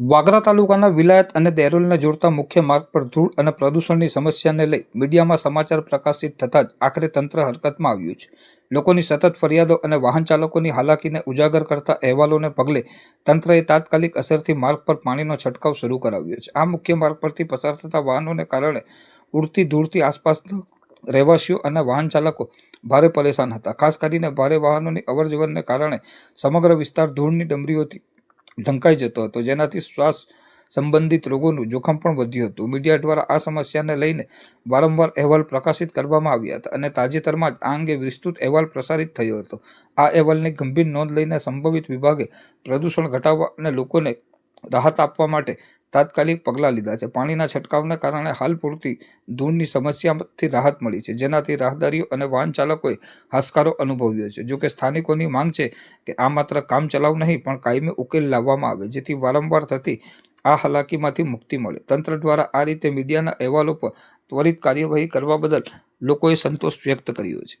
વાગરા તાલુકાના વિલાયત અને દેરોલને જોડતા મુખ્ય માર્ગ પર ધૂળ અને પ્રદૂષણની સમસ્યાને લઈ મીડિયામાં સમાચાર પ્રકાશિત થતાં જ આખરે તંત્ર હરકતમાં આવ્યું છે. લોકોની સતત ફરિયાદો અને વાહન ચાલકોની હાલાકીને ઉજાગર કરતા અહેવાલોને પગલે તંત્રએ તાત્કાલિક અસરથી માર્ગ પર પાણીનો છંટકાવ શરૂ કરાવ્યો છે. આ મુખ્ય માર્ગ પરથી પસાર થતા વાહનોને કારણે ઉડતી ધૂળથી આસપાસના રહેવાસીઓ અને વાહન ચાલકો ભારે પરેશાન હતા. ખાસ કરીને ભારે વાહનોની અવરજવરને કારણે સમગ્ર વિસ્તાર ધૂળની ડમરીઓથી ઢંકાઈ જતો હતો. જેનાથી શ્વાસ સંબંધિત રોગોનું જોખમ પણ વધ્યું હતું. મીડિયા દ્વારા આ સમસ્યાને લઈને વારંવાર અહેવાલ પ્રકાશિત કરવામાં આવ્યા હતા અને તાજેતરમાં જ આ અંગે વિસ્તૃત અહેવાલ પ્રસારિત થયો હતો. આ અહેવાલની ગંભીર નોંધ લઈને સંભવિત વિભાગે પ્રદૂષણ ઘટાડવા અને લોકોને રાહત આપવા માટે તાત્કાલિક પગલાં લીધા છે. પાણીના છંટકાવને કારણે હાલ પૂરતી ધૂળની સમસ્યાથી રાહત મળી છે. જેનાથી રાહદારીઓ અને વાહન ચાલકોએ હાશકારો અનુભવ્યો છે. જોકે સ્થાનિકોની માંગ છે કે આ માત્ર કામ ચલાવ નહીં, પણ કાયમી ઉકેલ લાવવામાં આવે, જેથી વારંવાર થતી આ હાલાકીમાંથી મુક્તિ મળે. તંત્ર દ્વારા આ રીતે મીડિયાના અહેવાલો પર ત્વરિત કાર્યવાહી કરવા બદલ લોકોએ સંતોષ વ્યક્ત કર્યો છે.